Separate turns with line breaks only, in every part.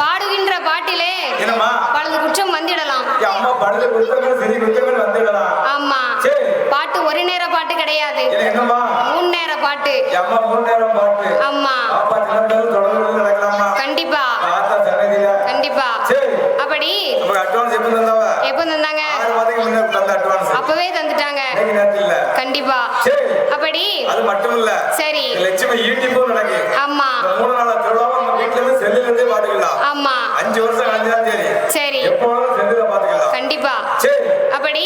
பாடுகின்ற பாட்டிலே பலது குற்றம் வந்திடலாம். ஆமா. பாட்டு ஒரு நேர பாட்டு கிடையாது. மூணு நேர பாட்டு.
அம்மா
ஆமா. கண்டிப்பா. கண்டிப்பா. அப்படி
எப்போ
தந்தாங்க? அப்பவே தந்துட்டாங்க. கண்டிப்பா. அப்படி.
அது மட்டும் இல்ல.
சரி.
லட்சுமி யூடியூப்பும் நடக்கு
ஆமா.
மூணு நாள் திருவிழாவும் நம்ம வீட்டுல இருந்து செல்லுல இருந்தே பாத்துக்கலாம்
ஆமா.
அஞ்சு வருஷம் தேதி
சரி.
எப்போ வேணாலும் செல்லுல பாத்துக்கலாம்
கண்டிப்பா.
சரி.
அப்படி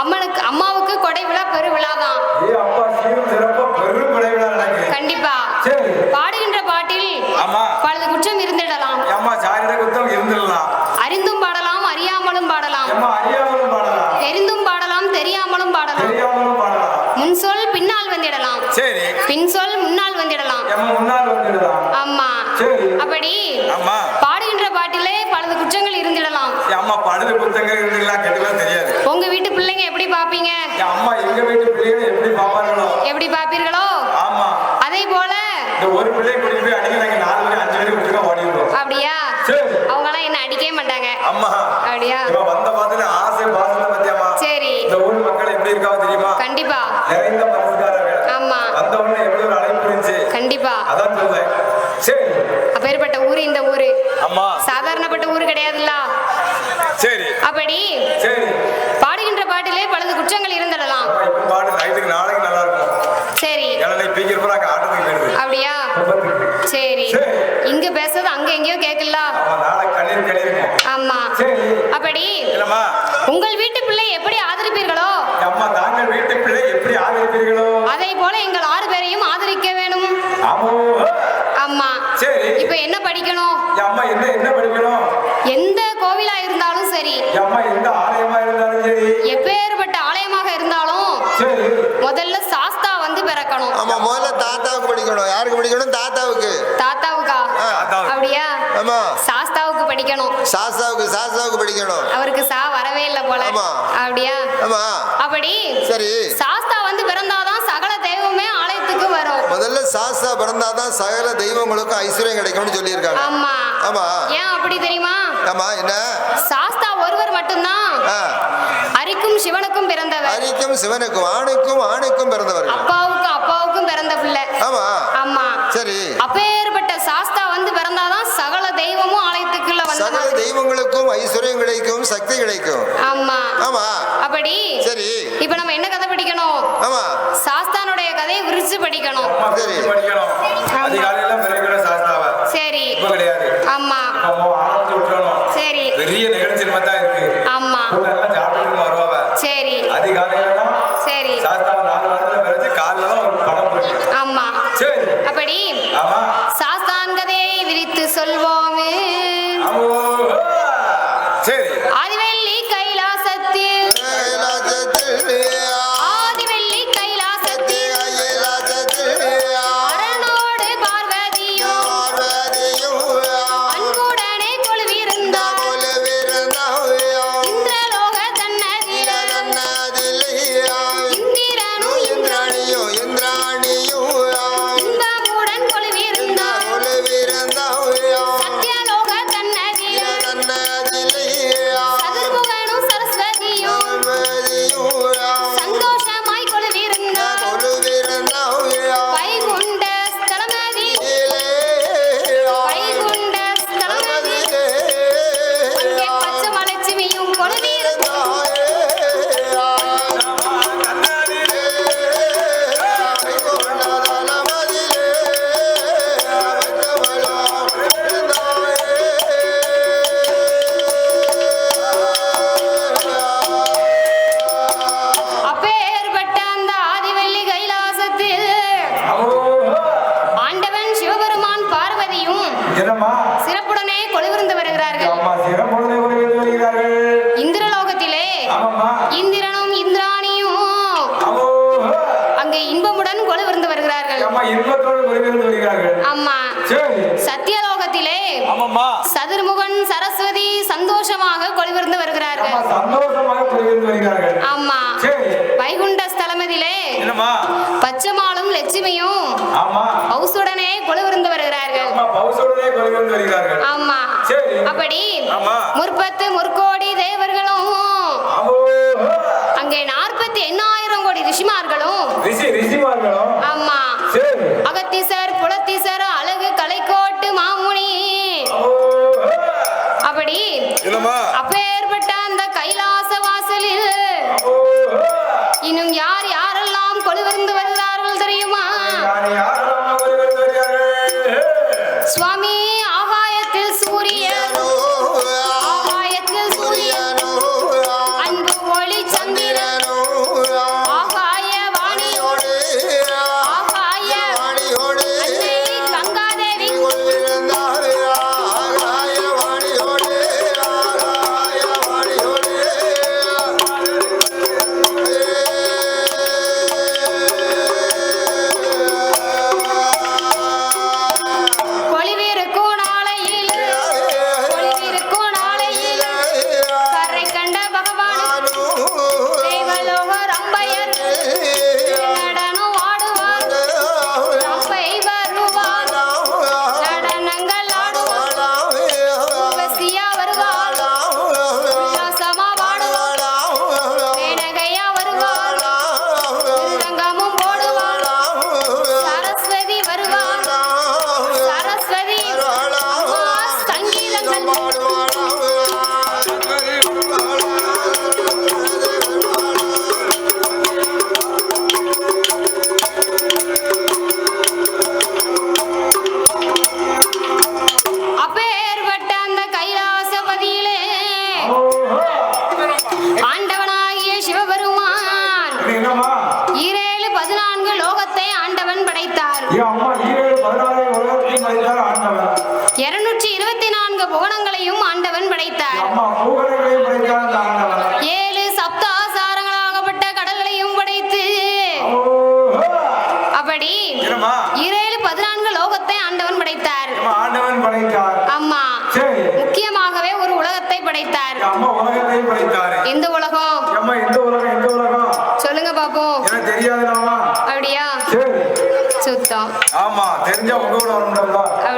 அம்மனுக்கு அம்மாவுக்கு கொடை விழா பெரு விழாதான்.
ஏ அப்பா சீரும் சிறப்பா பெரும் விளைவிழா நடக்கு
கண்டிப்பா
சரி
பாடுகின்ற பாட்டில்
ஆமா
பலது குற்றம் இருந்திடலாம்
அம்மா சாரிட குத்தம் இருந்துடலாம்
அறிந்தும் பாடலாம் அறியாமலும் பாடலாம்
அம்மா அறியாமலும் பாடலாம்
தெரிந்தும் பாடலாம் தெரியாமலும் பாடலாம்
தெரியாமலும் பாடலாம்
முன் சொல் பின்னால் வந்திடலாம்
சரி
பின் சொல் முன்னால் வந்திடலாம்
எம்மா முன்னால் வந்துடலாம்
ஆமா
சரி
அப்படி
ஆமா
பாடுகின்ற பாட்டிலே பலது குற்றங்கள் இருந்திடலாம்
என் அம்மா படுது குத்தங்கள் இருந்துக்கலாம் கண்டிப்பா தெரியாது
உங்க வீட்டு பிள்ளைங்க எப்படி பாப்பீங்க
என் அம்மா எங்க வீட்டு பிள்ளைகளை எப்படி பாப்பாங்களோ
எப்படி பாப்பீர்களோ
ஆமா
அதே போல
இந்த ஒரு பிள்ளை கூட்டிட்டு போய் அடிக்க நாங்க நாலு பேர் அஞ்சு பேர் விட்டுருக்கோம் ஓடி விடுவோம்
அப்படியா? அவங்க எல்லாம் என்ன அடிக்கவே மாட்டாங்க.
அம்மா
அப்படியா?
இவ வந்த பாத்துல ஆசை பாசத்தை பத்தியம்மா.
சரி.
இந்த ஊர் மக்கள் எப்படி இருக்காவோ தெரியுமா?
கண்டிப்பா.
நிறைந்த மனசுக்காரர்கள்
ஆமா.
வந்த உடனே எப்படி ஒரு அழைப்பு இருந்துச்சு?
கண்டிப்பா.
அதான் சொல்றேன்.
சரி.
அப்பேற்பட்ட ஊரு இந்த ஊரு.
அம்மா.
சாதாரணப்பட்ட ஊரு கிடையாதுல்ல.
சரி.
அப்படி.
சரி.
பாடுகின்ற பாட்டிலே பலது குற்றங்கள் இருந்திடலாம்.
பாடு நைட்டுக்கு நாளைக்கு நல்லா இருக்கும்
சரி
ஏன்னா பீக்கிற பூரா அங்க ஆட்டத்துக்கு போயிடுது
அப்படியா? சரி. இங்க பேசுறது அங்க எங்கேயோ கேட்கல.
ஆமா
அப்படி உங்கள் வீட்டு பிள்ளை எப்படி ஆதரிப்பீர்களோ?
என் அம்மா தாங்கள் வீட்டு பிள்ளை எப்படி ஆதரிப்பீர்களோ?
அதை போல எங்கள் ஆறு பேரையும் ஆதரிக்க வேணும்.
ஆமோ.
இப்ப என்ன படிக்கணும்?
என் அம்மா என்ன என்ன படிக்கணும்?
எந்த கோவிலா இருந்தாலும் சரி.
அம்மா எந்த ஆலயமா இருந்தாலும் சரி.
எப்பேற்பட்ட ஆலயமாக இருந்தாலும் முதல்ல சாஸ்தா பிறக்கணும்
ஆமா முதல்ல தாத்தாவுக்கு படிக்கணும். யாருக்கு படிக்கணும்? தாத்தாவுக்கு.
தாத்தாவுக்கா. அப்படியா?
ஆமா.
சாஸ்தாவுக்கு படிக்கணும்.
சாஸ்தாவுக்கு சாஸ்தாவுக்கு படிக்கணும்.
அவருக்கு சா வரவே இல்லை போல.
ஆமா.
அப்படியா?
ஆமா.
அப்படி
சரி.
சாஸ்தா வந்து பிறந்தாதான் சகல தெய்வமே
முதல்ல சாஸ்தா பிறந்தாதான் சகல தெய்வங்களுக்கும் ஐஸ்வர்யம் கிடைக்கும்னு சொல்லியிருக்காங்க.
ஆமா.
ஆமா.
ஏன் அப்படி தெரியுமா?
ஆமா என்ன?
சாஸ்தா ஒருவர் மட்டும்தான். அரிக்கும் சிவனுக்கும் பிறந்தவர்.
அரிக்கும் சிவனுக்கும் ஆணுக்கும் ஆணுக்கும் பிறந்தவர்கள்.
அப்பாவுக்கும் அப்பாவுக்கும் பிறந்த பிள்ளை.
ஆமா.
ஆமா.
சரி.
அப்பேற்பட்ட சாஸ்தா வந்து பிறந்தாதான் சகல தெய்வமும் ஆலயத்துக்குள்ள
சகல
வந்து
தெய்வங்களுக்கும் ஐஸ்வர்யம் கிடைக்கும் சக்தி கிடைக்கும்.
ஆமா.
ஆமா.
அப்படி?
சரி.
இப்ப நம்ம என்ன கதை படிக்கணும்?
ஆமா.
சாஸ்தானுடைய கதையை விரிச்சு படிக்கணும்.
சரி.
ஆமா. சரி.
பெரிய நிகழ்ச்சி தான் இருக்கு.
ஆமா. சரி. சரி. ஆமா. அப்படி சாஸ்தான் கதையை விரித்து சொல்வோமே. லட்சுமியும்
ஆமா.
பவுசுடனே கொலுவிருந்து வருகிறார்கள்.
ஆமா வருகிறார்கள்.
ஆமா. அப்படி முற்பத்து முற்கோடி தேவர்களும் அங்கே
நான்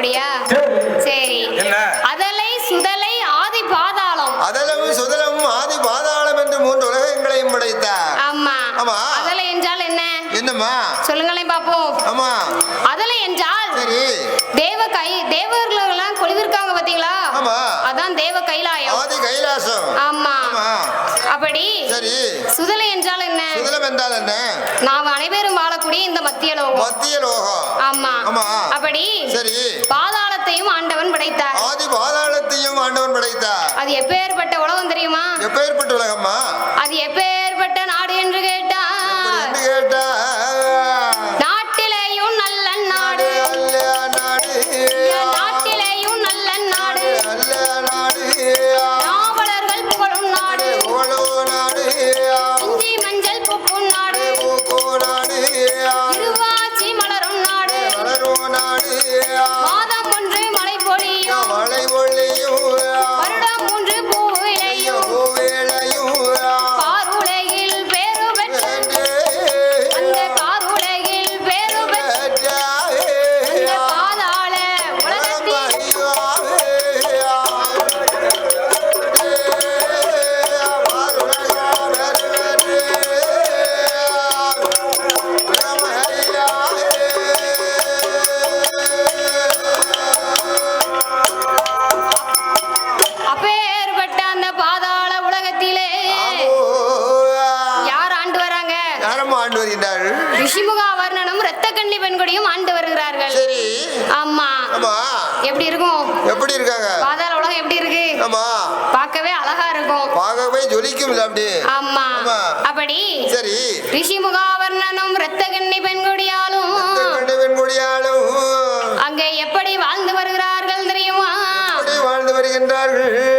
அப்படியா ஆதி
கைலாசம்.
ஆமா. அப்படி
சரி.
சுதலை என்றால் என்ன?
சுதலம் என்றால் என்ன?
நாம் அனைவரும் வாழக்கூடிய இந்த மத்திய லோகம்.
மத்திய லோகம்.
ஆமா.
ஆமா.
அப்படி
சரி.
பாதாளத்தையும் ஆண்டவன் படைத்தார்.
ஆதி பாதாளத்தையும் ஆண்டவன் படைத்தார்.
அது எப்பேற்பட்ட உலகம் தெரியுமா?
எப்பேற்பட்ட உலகம்மா?
அது எப்பேற்பட்ட நாடு என்று
கேட்டா கேட்டா
குஷிமுக வர்ணனும் ரத்த கண்ணி பெண்கொடியும் ஆண்டு வருகிறார்கள்.
சரி.
ஆமா.
ஆமா.
எப்படி இருக்கும்?
எப்படி இருக்காங்க?
பாதாள உலகம் எப்படி இருக்கு?
ஆமா.
பார்க்கவே அழகா இருக்கும்.
பார்க்கவே ஜொலிக்கும் அப்படி.
ஆமா. அப்படி
சரி.
ரிஷிமுக வர்ணனும் ரத்த கண்ணி பெண்கொடியாலும்
பெண்கொடியாலும்.
அங்கே எப்படி வாழ்ந்து வருகிறார்கள் தெரியுமா?
வாழ்ந்து வருகின்றார்கள்?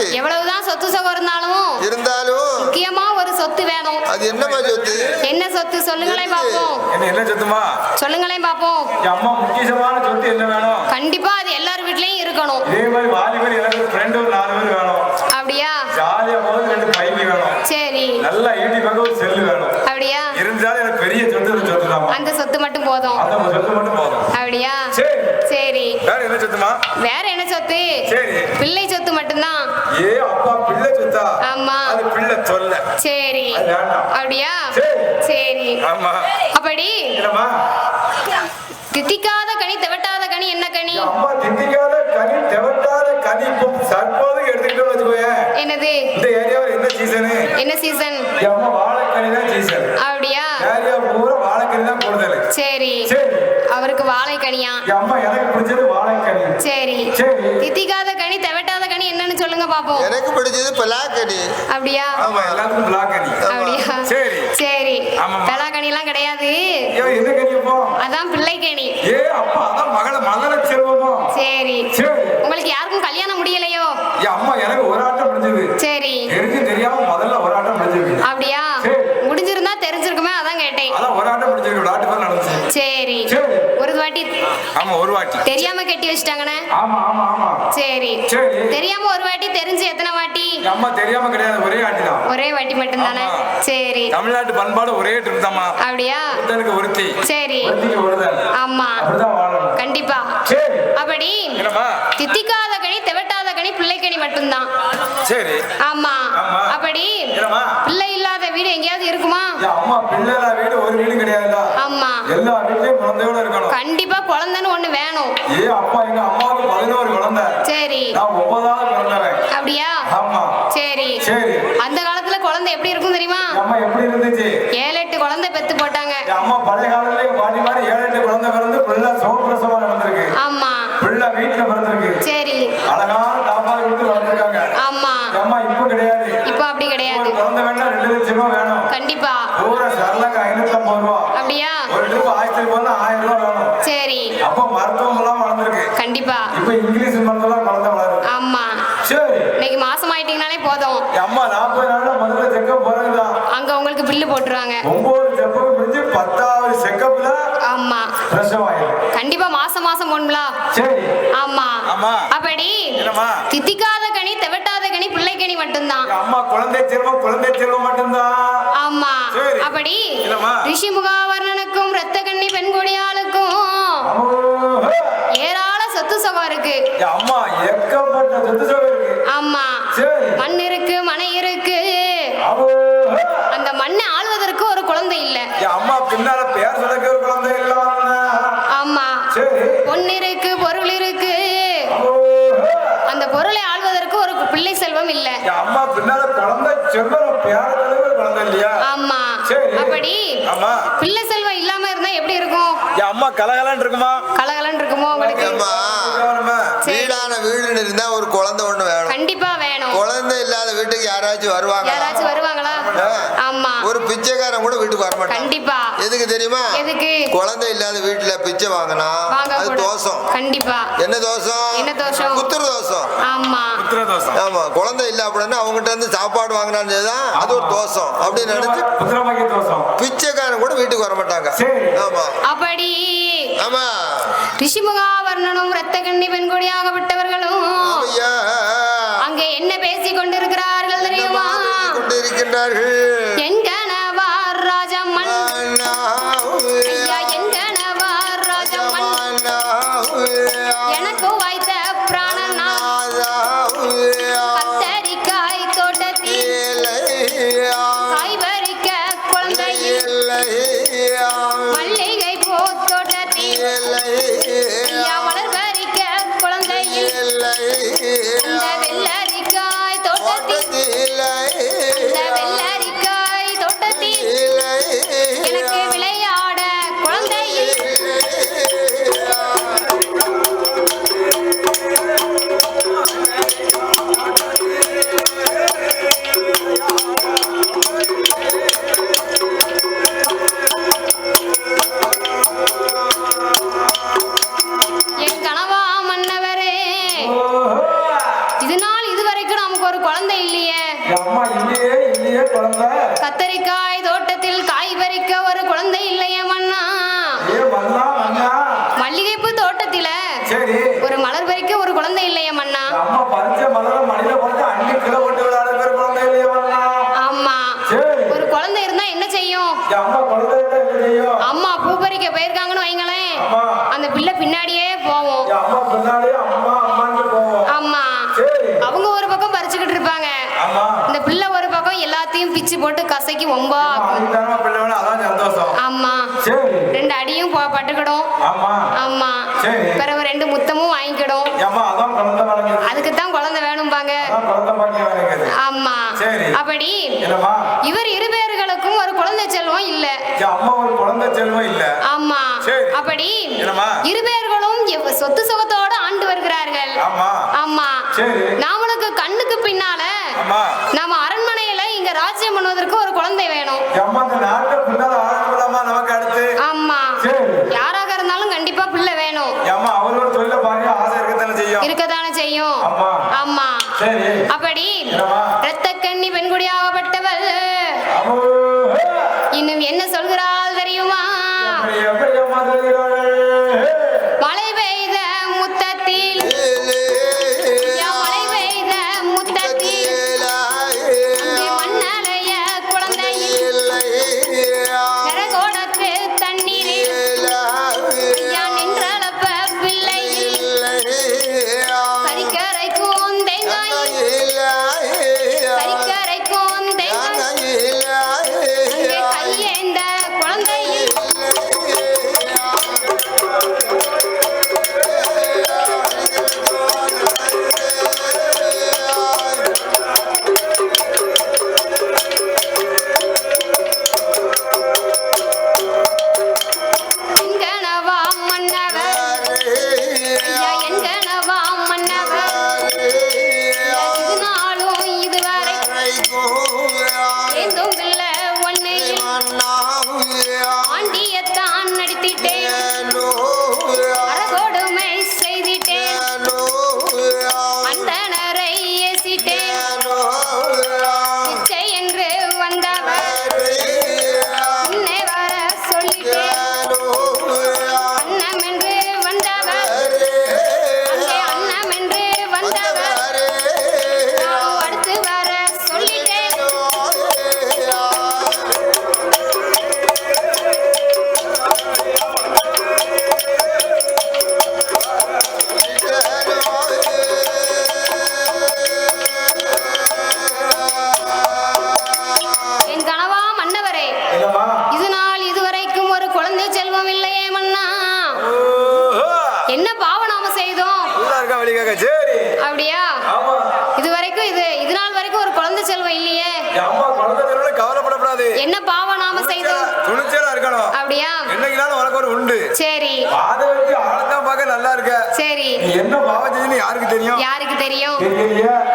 சரி
எவ்வளவுதான் சொத்து சுகம் இருந்தாலும்
இருந்தாலும்
முக்கியமா ஒரு சொத்து வேணும்.
அது என்னம்மா சொத்து?
என்ன சொத்து? சொல்லுங்களேன் பாப்போம்.
என்ன என்ன சொத்துமா?
சொல்லுங்களேன் பாப்போம்.
அம்மா முக்கியமான சொத்து என்ன வேணும்?
கண்டிப்பா அது எல்லார் வீட்லயும் இருக்கணும்.
இதே மாதிரி வாலிபர் எனக்கு ஃப்ரெண்ட் ஒரு நாலு பேர் வேணும்.
அப்படியா?
ஜாலியா போது ரெண்டு பைக்கு வேணும்.
சரி.
நல்லா ஈட்டி பக்கம் ஒரு செல்லு வேணும்.
அப்படியா?
இருந்தாலும் எனக்கு பெரிய சொத்து ஒரு சொத்து தான்
அந்த சொத்து மட்டும் போதும்.
அந்த சொத்து மட்டும் போதும்.
அப்படியா?
சரி. என்ன சொத்துமா?
வேற என்ன சொத்து?
சரி.
பிள்ளை சொத்து மட்டும்தான்.
ஏ அப்பா பிள்ளை சொத்தா?
ஆமா.
அது பிள்ளை தொல்லை.
சரி. அப்படியா?
சரி. ஆமா.
அப்படி. தித்திக்காத கனி தெவட்டாத கனி என்ன கனி?
அம்மா திட்டிக்காத கனி தெவட்டாத கனி. இப்போ தற்போது எடுத்துக்கிட்டு வச்சுக்கோயேன்
என்னது?
இந்த ஏரியாவில் என்ன சீசனு
என்ன சீசன்
அம்மா வாழைக்கனி தான் சீசன்
அப்படியா?
ஏரியா பூரா வாழைக்கனி தான் கூடுதல்
சரி. அவருக்கு வாழை கனியா
என் அம்மா எனக்கு பிடிச்சது வாழைக்கனி.
சரி. தித்திக்காத கனி தெவட்டாத கனி என்னன்னு சொல்லுங்க பாப்போம்.
எனக்கு பிடிச்சது பலாக்கனி
அப்படியா?
ஆமா எல்லாத்துக்கும்
அப்படியா?
சரி.
சரி.
ஆமாம்மா.
பெலா கனிலாம் கிடையாது
என்ன
அதான் பிள்ளை கனி
ஏ அப்பா அதான் மகள மகள செல்வமோ?
சரி. உங்களுக்கு யாருக்கும் கல்யாணம் முடியலையோ?
அம்மா எனக்கு ஒரு ஆட்டம் முடிஞ்சது.
சரி.
தெரியாம முதல்ல ஒரு ஆட்டம் முடிஞ்சிருக்கு
அப்படியா?
சரி.
முடிஞ்சிருந்தா தெரிஞ்சிருக்குமே அதான் கேட்டேன்.
அதான் ஒரு ஆட்டம் முடிஞ்சிருக்கு நடந்துச்சு.
சரி. வாட்டி
ஆமா ஒரு வாட்டி
தெரியாம கட்டி வச்சிட்டாங்கண்ணே.
ஆமா ஆமா ஆமா.
சரி.
சரி.
தெரியாம ஒரு வாட்டி தெரிஞ்சு எத்தனை வாட்டி?
அம்மா தெரியாம கிடையாது ஒரே ஆட்டி தான்.
ஒரே வாட்டி மட்டும்தானே?
ஆமா.
சரி.
தமிழ்நாட்டு பண்பாடு ஒரே ட்ரிப் தாம்மா
அப்படியா?
ஒருத்தனுக்கு ஒருத்தி.
சரி. ஆமா. கண்டிப்பா.
சரி.
அப்படி தித்திக்காத கனி தெவட்டாத கனி பிள்ளைக்கனி மட்டும்தான்.
சரி.
ஆமா. அப்படி பிள்ளை இல்லாத வீடு எங்கேயாவது இருக்குமா?
வீடு ஒரு வீடு
ஆமா.
எல்லா வீட்லயும் குழந்தையோட இருக்கணும்.
கண்டிப்பா குழந்தைன்னு ஒண்ணு வேணும்.
ஏ அப்பா எங்க அம்மாவுக்கு பதினோரு குழந்தை.
சரி.
நான் ஒன்பதாவது பிறந்தவன்
அப்படியா?
ஆமா.
சரி.
சரி.
அந்த காலத்துல குழந்தை எப்படி இருக்கும் தெரியுமா?
அம்மா எப்படி இருந்துச்சு?
ஏழு எட்டு குழந்தை பெத்து போட்டாங்க.
அம்மா பழைய காலத்துல எங்க பாட்டி மாதிரி ஏழு எட்டு குழந்தை பிறந்து பிள்ளை சோப்பிரசவா நடந்திருக்கு.
ஆமா.
பிள்ளை வீட்டுல பிறந்திருக்கு.
சரி.
அழகான தாப்பால் கொடுத்து வளர்ந்துருக்காங்க
ஆமா
என் அம்மா இப்ப கிடையாது
இப்போ அப்படி
ஒரு
கிடையாது
குழந்தை வேணா ரெண்டு லட்சம் ரூபா வேணும்
கண்டிப்பா.
பூரா சரலக்கு ஐநூத்தி ஐம்பது ரூபா.
அப்படியா?
ஒரு ட்ரிப் ஆயிரத்தி ரூபாய் ஆயிரம் ரூபா வேணும்
சரி.
அப்ப மருத்துவம் எல்லாம் வளர்ந்துருக்கு.
கண்டிப்பா.
இப்ப இங்கிலீஷ் மருந்தெல்லாம் குழந்தை வளருது
ஆமா.
சரி.
இன்னைக்கு மாசம் ஆயிட்டீங்கனாலே போதும்.
என் அம்மா நாற்பது நாள்ல முதல்ல செக்கப் போறதுதான்
அங்க உங்களுக்கு பில்லு போட்டுருவாங்க.
ஒன்பது செக்கப் முடிஞ்சு பத்தாவது செக்கப்ல
ஆமா.
பிரசவம் ஆயிடும்
கண்டிப்பா மாசம் மாசம் போடணும்ல.
சரி.
ஆமா.
ஆமா.
அப்படி தித்திக்காத கனி தெவட்டாத கனி பிள்ளை கனி மட்டும்தான்
அம்மா குழந்தை செல்வம் குழந்தை செல்வம் மட்டும்தான்.
ஆமா. அப்படி? ரிஷி முகாவர்ணனுக்கும் ரத்த கண்ணி பெண் கொடியாளுக்கும் ஏராள சொத்து சுகம் இருக்கு.
அம்மா ஏக்கப்பட்ட சொத்து சுகம் இருக்கு.
ஆமா. மண் இருக்கு மனை இருக்கு. அந்த மண்ணை ஆள்வதற்கு ஒரு குழந்தை இல்ல.
அம்மா பின்னால பேர் சொல்லிக்க ஒரு குழந்தை அம்மா பின்னால குழந்தை செல்வம் பேர ஒரு குழந்தை இல்லையா?
ஆமா.
சரி.
அப்படி
ஆமா.
பிள்ளை செல்வம் இல்லாம இருந்தா எப்படி இருக்கும்?
என் அம்மா கலகலன்னு இருக்குமா?
கலகலன்னு இருக்குமோ உங்களுக்கு.
வீடான வீடுன்னு இருந்தா ஒரு குழந்தை ஒண்ணு வேணும்.
கண்டிப்பா வேணும்.
குழந்தை இல்லாத வீட்டுக்கு யாராச்சும் வருவாங்க
யாராச்சும் வருவாங்களா? ஆமா.
ஒரு பிச்சைக்காரன் கூட வீட்டுக்கு வர மாட்டான்.
கண்டிப்பா.
எதுக்கு தெரியுமா?
எதுக்கு?
குழந்தை இல்லாத வீட்டுல பிச்சை வாங்கினா
வாங்க
அது. தோஷம்.
கண்டிப்பா.
என்ன தோஷம்?
என்ன தோஷம்?
புத்திர தோஷம்.
ஆமா.
ஆமா. குழந்தை இல்ல அப்படின்னா அவங்ககிட்ட இருந்து சாப்பாடு வாங்கினான்னு தான் அது ஒரு தோஷம். அப்படின்னு நினைச்சு பிச்சைக்காரன் கூட வீட்டுக்கு வர மாட்டாங்க.
சரி.
ஆமா.
அப்படி.
ஆமா.
ரிஷிமுகாவர்ணனும் ரத்த கண்ணி பெண்கொடியாகப்பட்டவர்களும் அங்கே என்ன பேசிக் கொண்டிருக்கிறார்கள் தெரியுமா
கொண்டு இருக்கின்றார்கள்
அம்மா
பூ பறிக்க போயிருக்காங்கன்னு வைங்களேன். அந்த பிள்ளை பின்னாடியே போவோம்.
அம்மா
அவங்க ஒரு பக்கம் பறிச்சுக்கிட்டு இருப்பாங்க
ஆமா
இந்த பிள்ளை ஒரு பக்கம் எல்லாத்தையும் பிச்சு போட்டு கசக்கி ஒம்பா ஆமா ரெண்டு அடியும் பட்டுக்கிடும்.
ஆமா.
பிறகு ரெண்டு முத்தமும் வாங்கிக்கிடும். அதுக்கு தான் குழந்தை வேணும்பாங்க. ஆமா. அப்படி இவர் இரு பேர்களுக்கும் ஒரு குழந்தை செல்வம் இல்ல. ஆமா. அப்படி
என்னம்மா?
இரு பேர்களும் எவ்வ- சொத்து சுகத்தோட ஆண்டு வருகிறார்கள்.
ஆமா.
நாமளுக்கு கண்ணுக்கு பின்னால நாம அரண்மனையில இங்க ராஜ்யம் பண்ணுவதற்கு ஒரு குழந்தை வேணும்.
என் அம்மா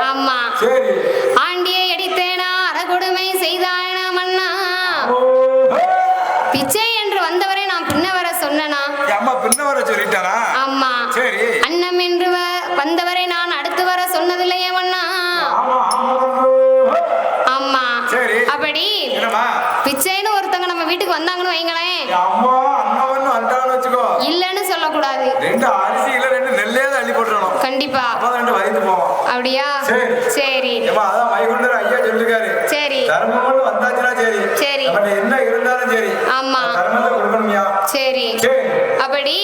ஆமா.
சரி.
ஆண்டியை அடித்தேனா? அறகொடுமை மன்னா?
ஹே.
பிச்சை என்று வந்தவரை நான் பின்ன வர சொன்னனா?
என் அம்மா பின்ன வர சொல்லிட்டாரா?
ஆமா.
சரி.
அன்னம் என்று வந்தவரை நான் அடுத்து வர சொன்னதில்லையே மன்னா?
ஆமா சரி.
அப்படி பிச்சைன்னு ஒருத்தங்க நம்ம வீட்டுக்கு வந்தாங்கன்னு வைங்களேன்.
அம்மா வச்சுக்கோ.
இல்லைன்னு சொல்லக்கூடாது.
ரெண்டு அரிசி இல்ல ரெண்டு நெல்லே தான் அள்ளி போட்டுறணும்.
கண்டிப்பா.
அப்பதான் ரெண்டு வயது போவோம்
அப்படியா?
சரி.
சரி.
ஏமா அதான் வைகுண்டர் ஐயா சொல்லிருக்காரு.
சரி.
சரி.
சரி.
நம்மகிட்ட என்ன இருந்தாலும் சரி.
ஆமா.
தர்மத்தை கொடுக்கணும்யா.
சரி. அப்படி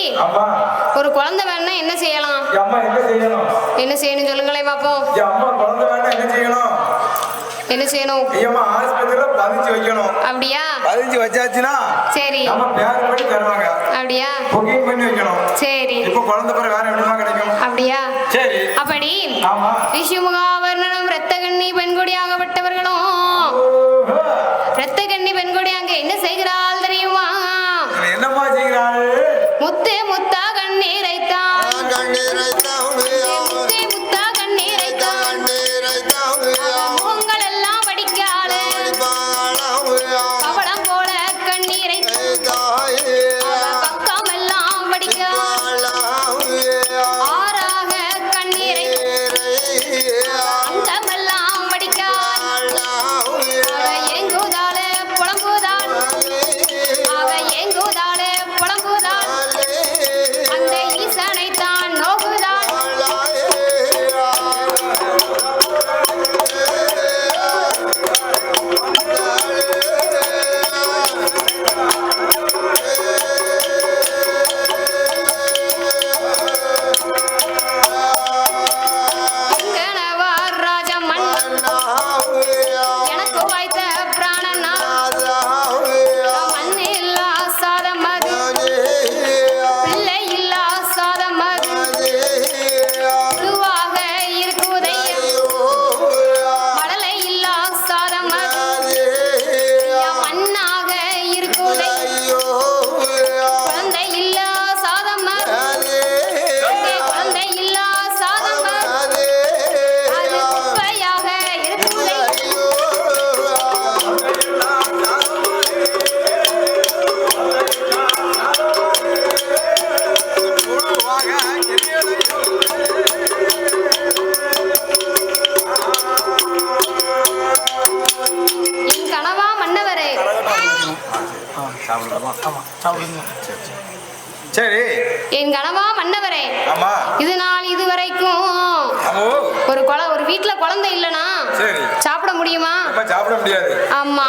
ஒரு குழந்தை வேணும்னா என்ன செய்யலாம்?
அம்மா என்ன செய்யணும்?
என்ன செய்யணும் சொல்லுங்களேன் பாப்போம்.
என் அம்மா குழந்தை வேண்டாம் என்ன செய்யணும்?
என்ன செய்யணும்?
ஐயம்மா ஆஸ்பத்திரியில பதிச்சு வைக்கணும்.
அப்படியா?
பதிஞ்சு வச்சாச்சுன்னா
சரி.
நம்ம பேர் பண்ணி தருவாங்க.
அப்படியா?
புக்கிங் பண்ணி வைக்கணும்.
சரி.
இப்ப குழந்தை பிறகு வேற எப்படிமா கிடைக்கும்?
அப்படியா?
சரி.
அப்படி
ஆமா.
விஷ்ணுமுகாவர்ணனும் இரத்த கண்ணி பெண்கொடியாகப்பட்டவர்களும்
ஓஹோ.
இரத்த கண்ணி பெண்கொடி அங்க என்ன செய்கிறாள் தெரியுமா?
என்னம்மா செய்கிறாள்?
முத்து முத்தா கண்ணீரைத்தான் சாப்பிட
முடியாது.
ஆமா.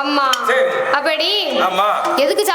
ஆமா. அப்படி?
ஆமா.
எதுக்கு சாப்பிட